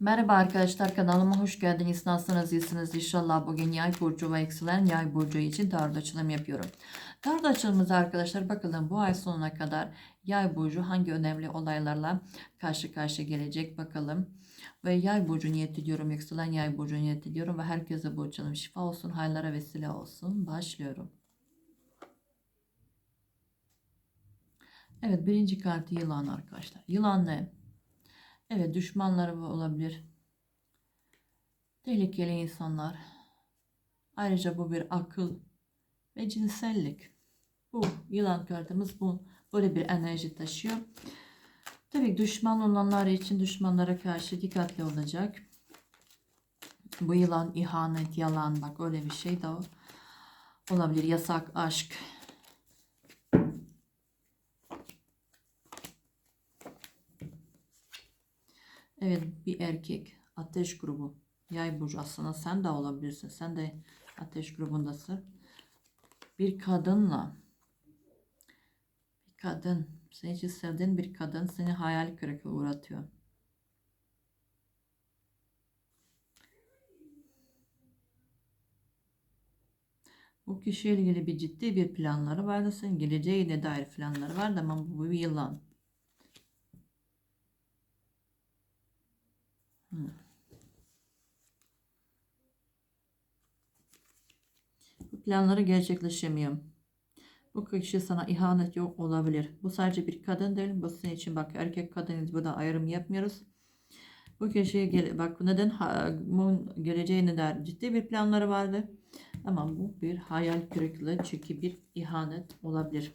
Merhaba arkadaşlar kanalıma hoş geldiniz. Nasılsınız? İyisiniz inşallah. Bugün yay burcu ve yükselen yay burcu için tarot açılım yapıyorum. Tarot açılımımıza arkadaşlar bakalım bu ay sonuna kadar yay burcu hangi önemli olaylarla karşı karşıya gelecek bakalım. Ve yay burcu niyet ediyorum. Yükselen yay burcu niyet ediyorum. Ve herkese bu açılım şifa olsun. Hayırlara vesile olsun. Başlıyorum. Evet birinci kartı yılan arkadaşlar. Yılan ne? Evet düşmanları olabilir. Tehlikeli insanlar. Ayrıca bu bir akıl ve cinsellik. Bu yılan kartımız bu. Böyle bir enerji taşıyor. Tabii düşman olanlar için düşmanlara karşı dikkatli olacak. Bu yılan ihanet, yalan bak öyle bir şey de olabilir. Yasak, aşk. Evet bir erkek ateş grubu. Yay burcu aslında sen de olabilirsin. Sen de ateş grubundasın. Bir kadınla. Bir kadın. Seni hiç sevdiğin bir kadın seni hayal kırıklığı uğratıyor. Bu kişiyle ilgili bir ciddi bir planları vardı. Senin geleceğine dair planları vardı ama bu bir yılan Hmm. Bu planları gerçekleşemiyor. Bu kişi sana ihanet yok olabilir. Bu sadece bir kadın değil. Bu senin için bak erkek kadın burada ayrım yapmıyoruz. Bu kişiye bak neden bunun geleceğine dair ciddi bir planları vardı. Ama bu bir hayal kırıklığı çünkü bir ihanet olabilir.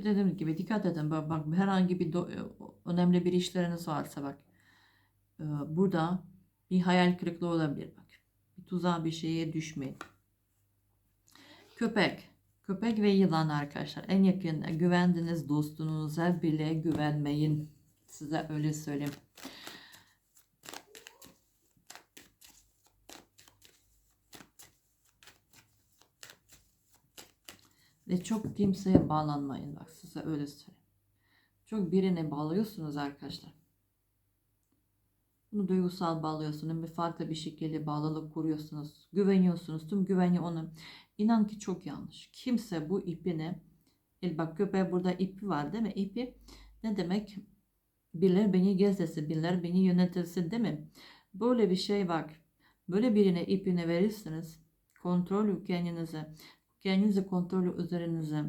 Bir de dediğim gibi dikkat edin. Bak, bak herhangi bir do- önemli bir işleriniz varsa bak. e, Burada bir hayal kırıklığı olabilir bak. Bir tuzağa bir şeye düşmeyin. Köpek. Köpek ve yılan arkadaşlar. En yakın güvendiğiniz dostunuza bile güvenmeyin. Size öyle söyleyeyim. Ve çok kimseye bağlanmayın bak size öyle söyleyeyim. Çok birine bağlıyorsunuz arkadaşlar. Bunu duygusal bağlıyorsunuz. Bir farklı bir şekilde bağlılık kuruyorsunuz. Güveniyorsunuz. Tüm güveni onu. İnan ki çok yanlış. Kimse bu ipini el bak köpeğe burada ipi var değil mi? İpi ne demek? Birileri beni gezdesin, birileri beni yönetilsin değil mi? Böyle bir şey bak. Böyle birine ipini verirsiniz. Kontrol kendinize kendinizi kontrolü üzerinize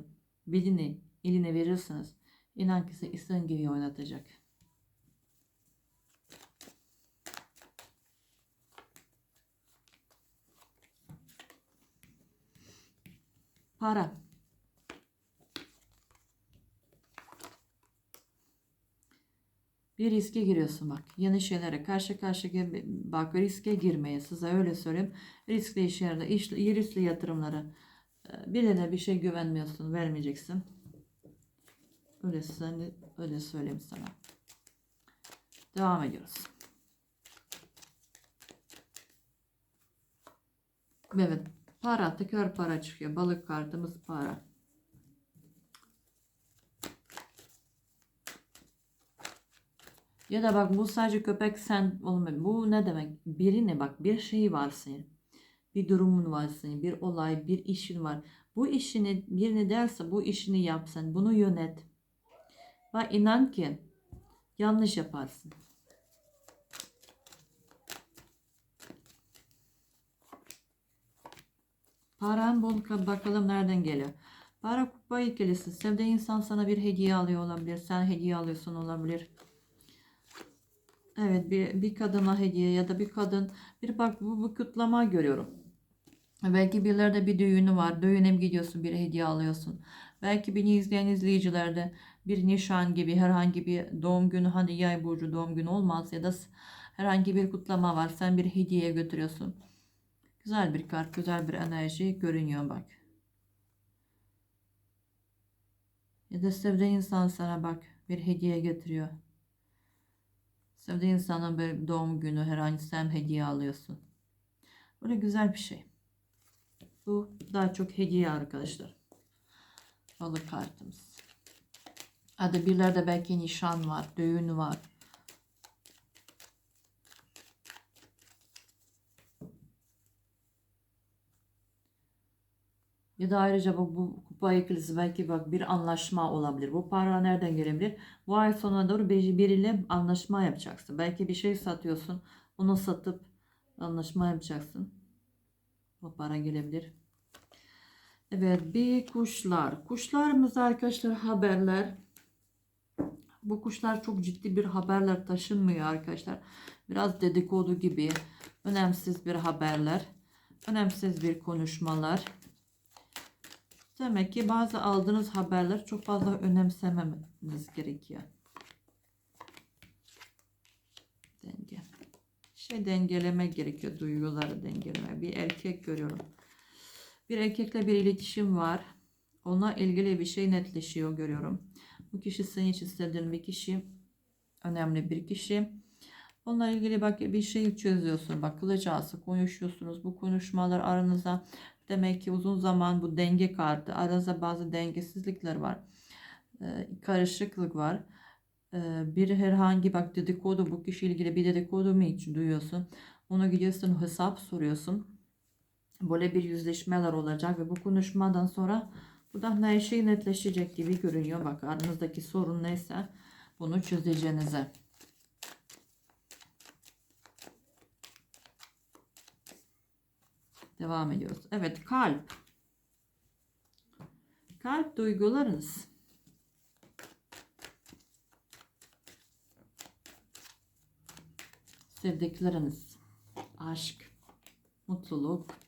bilini eline verirsiniz. İnan ki size istediğin gibi oynatacak. Para. Bir riske giriyorsun bak. Yeni şeylere karşı karşıya bak riske girmeye size öyle söyleyeyim. Riskli işlerde, iş, riskli yatırımları birine bir şey güvenmiyorsun, vermeyeceksin. Öyle, sen, öyle söyleyeyim sana. Devam ediyoruz. Evet. Para. Tekrar para çıkıyor. Balık kartımız para. Ya da bak bu sadece köpek sen olmuyor. Bu ne demek? Birine bak bir şey var senin. Bir durumun var senin. Bir olay, bir işin var. Bu işini birini derse bu işini yap sen. Bunu yönet. Ve inan ki yanlış yaparsın. Paran bol bakalım nereden geliyor. Para kupa ikilisi. Sevdiğin insan sana bir hediye alıyor olabilir. Sen hediye alıyorsun olabilir. Evet bir, bir kadına hediye ya da bir kadın bir bak bu, bu kutlama görüyorum. Belki birilerde bir düğünü var. Düğüne mi gidiyorsun bir hediye alıyorsun. Belki beni izleyen izleyicilerde bir nişan gibi herhangi bir doğum günü hani yay burcu doğum günü olmaz ya da herhangi bir kutlama var. Sen bir hediye götürüyorsun. Güzel bir kart, güzel bir enerji görünüyor bak. Ya da sevdiğin insan sana bak bir hediye getiriyor. Sevdiğin insanın bir doğum günü herhangi sen hediye alıyorsun. Böyle güzel bir şey. Bu daha çok hediye arkadaşlar. Balık kartımız. Hadi birlerde belki nişan var, düğün var. Ya da ayrıca bu, bu kupa ikilisi belki bak bir anlaşma olabilir. Bu para nereden gelebilir? Bu ay sonuna doğru bir- biriyle anlaşma yapacaksın. Belki bir şey satıyorsun. Onu satıp anlaşma yapacaksın. Bu para gelebilir. Evet bir kuşlar. Kuşlarımız arkadaşlar haberler. Bu kuşlar çok ciddi bir haberler taşınmıyor arkadaşlar. Biraz dedikodu gibi. Önemsiz bir haberler. Önemsiz bir konuşmalar. Demek ki bazı aldığınız haberler çok fazla önemsememeniz gerekiyor. Denge. Şey dengeleme gerekiyor. Duyguları dengeleme. Bir erkek görüyorum. Bir erkekle bir iletişim var. Ona ilgili bir şey netleşiyor görüyorum. Bu kişi senin hiç istediğin bir kişi. Önemli bir kişi. Onunla ilgili bak bir şey çözüyorsun. Bak kılıç konuşuyorsunuz. Bu konuşmalar aranızda demek ki uzun zaman bu denge kartı. Aranızda bazı dengesizlikler var. Ee, karışıklık var. Ee, bir herhangi bak dedikodu bu kişiyle ilgili bir dedikodu mu hiç duyuyorsun? Ona gidiyorsun hesap soruyorsun. Böyle bir yüzleşmeler olacak ve bu konuşmadan sonra buradan her şey netleşecek gibi görünüyor. Bak aranızdaki sorun neyse bunu çözeceğinize. Devam ediyoruz. Evet kalp. Kalp duygularınız. Sevdikleriniz. Aşk. Mutluluk.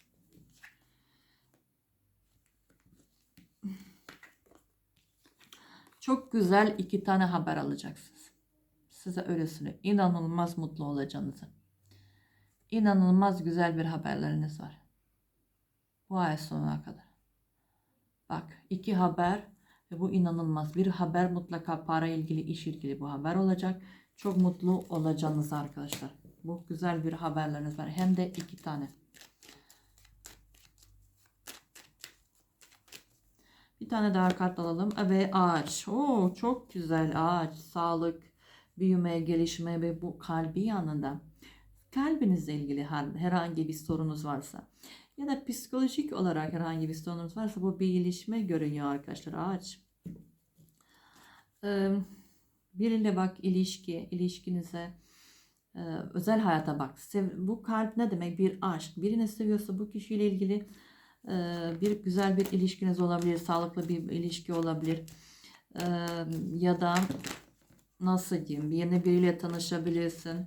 Çok güzel iki tane haber alacaksınız. Size öyle söyleyeyim. İnanılmaz mutlu olacağınızı. İnanılmaz güzel bir haberleriniz var. Bu ay sonuna kadar. Bak iki haber ve bu inanılmaz. Bir haber mutlaka para ilgili, iş ilgili bu haber olacak. Çok mutlu olacağınız arkadaşlar. Bu güzel bir haberleriniz var. Hem de iki tane. Bir tane daha kart alalım. Ve ağaç. Oo, çok güzel ağaç. Sağlık, büyüme, gelişme ve bu kalbi yanında. Kalbinizle ilgili her- herhangi bir sorunuz varsa ya da psikolojik olarak herhangi bir sorunuz varsa bu bir gelişme görünüyor arkadaşlar ağaç. Ee, biriyle bak ilişki, ilişkinize özel hayata bak. Bu kalp ne demek? Bir aşk. Birini seviyorsa bu kişiyle ilgili bir güzel bir ilişkiniz olabilir, sağlıklı bir ilişki olabilir. Ya da nasıl diyeyim? Yeni biriyle tanışabilirsin.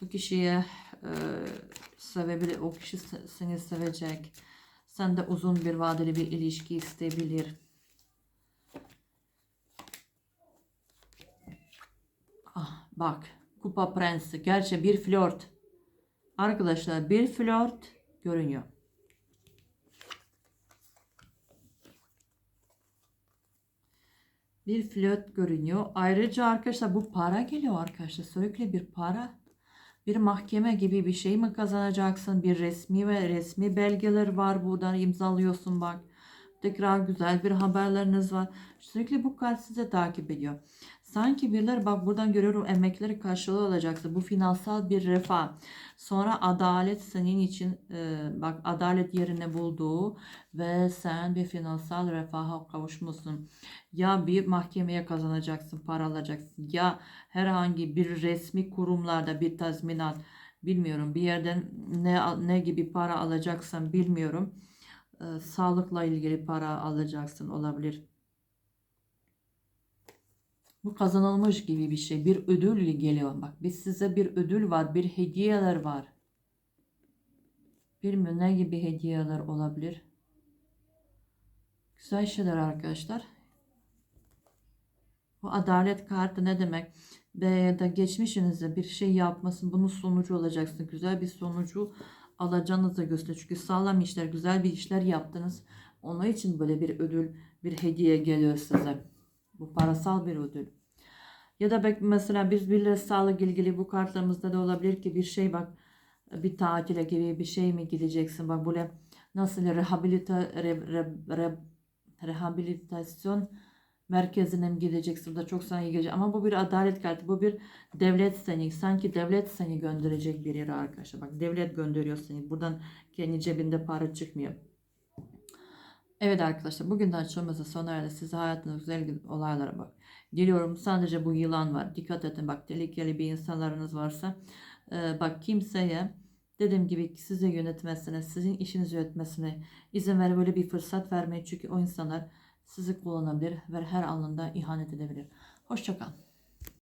Bu kişiye sevebilir, o kişi se- seni sevecek. Sen de uzun bir vadeli bir ilişki isteyebilir. Ah, bak, Kupa Prensi. Gerçi bir flört. Arkadaşlar bir flört görünüyor. Bir flört görünüyor. Ayrıca arkadaşlar bu para geliyor arkadaşlar. Sürekli bir para. Bir mahkeme gibi bir şey mi kazanacaksın? Bir resmi ve resmi belgeler var buradan imzalıyorsun bak. Tekrar güzel bir haberleriniz var. Sürekli bu kart size takip ediyor. Sanki birileri bak buradan görüyorum emekleri karşılığı olacaksın. Bu finansal bir refah. Sonra adalet senin için e, bak adalet yerine bulduğu ve sen bir finansal refaha kavuşmuşsun. Ya bir mahkemeye kazanacaksın, para alacaksın. Ya herhangi bir resmi kurumlarda bir tazminat bilmiyorum bir yerden ne ne gibi para alacaksan bilmiyorum. Ee, sağlıkla ilgili para alacaksın olabilir. Bu kazanılmış gibi bir şey. Bir ödül geliyor. Bak biz size bir ödül var. Bir hediyeler var. Bilmiyorum ne gibi hediyeler olabilir. Güzel şeyler arkadaşlar. Bu adalet kartı ne demek? Ve da geçmişinizde bir şey yapmasın. Bunun sonucu olacaksın. Güzel bir sonucu alacağınızı gösteriyor. Çünkü sağlam işler, güzel bir işler yaptınız. Onun için böyle bir ödül, bir hediye geliyor size. Bu parasal bir ödül. Ya da bak mesela biz birileri sağlık ilgili bu kartlarımızda da olabilir ki bir şey bak bir tatile gibi bir şey mi gideceksin? Bak böyle nasıl rehabilita, re, re, re- rehabilitasyon merkezine mi gideceksin? Bu da çok sana iyi gelecek. Ama bu bir adalet kartı. Bu bir devlet seni. Sanki devlet seni gönderecek bir yere arkadaşlar. Bak devlet gönderiyor seni. Buradan kendi cebinde para çıkmıyor. Evet arkadaşlar bugün de açılması sona erdi. Size hayatınızda ilgili olaylara bak. Diliyorum sadece bu yılan var. Dikkat edin bak tehlikeli bir insanlarınız varsa. e, bak kimseye dediğim gibi sizi yönetmesine, sizin işinizi yönetmesine izin ver böyle bir fırsat vermeyin. Çünkü o insanlar sizi kullanabilir ve her anında ihanet edebilir. Hoşçakalın.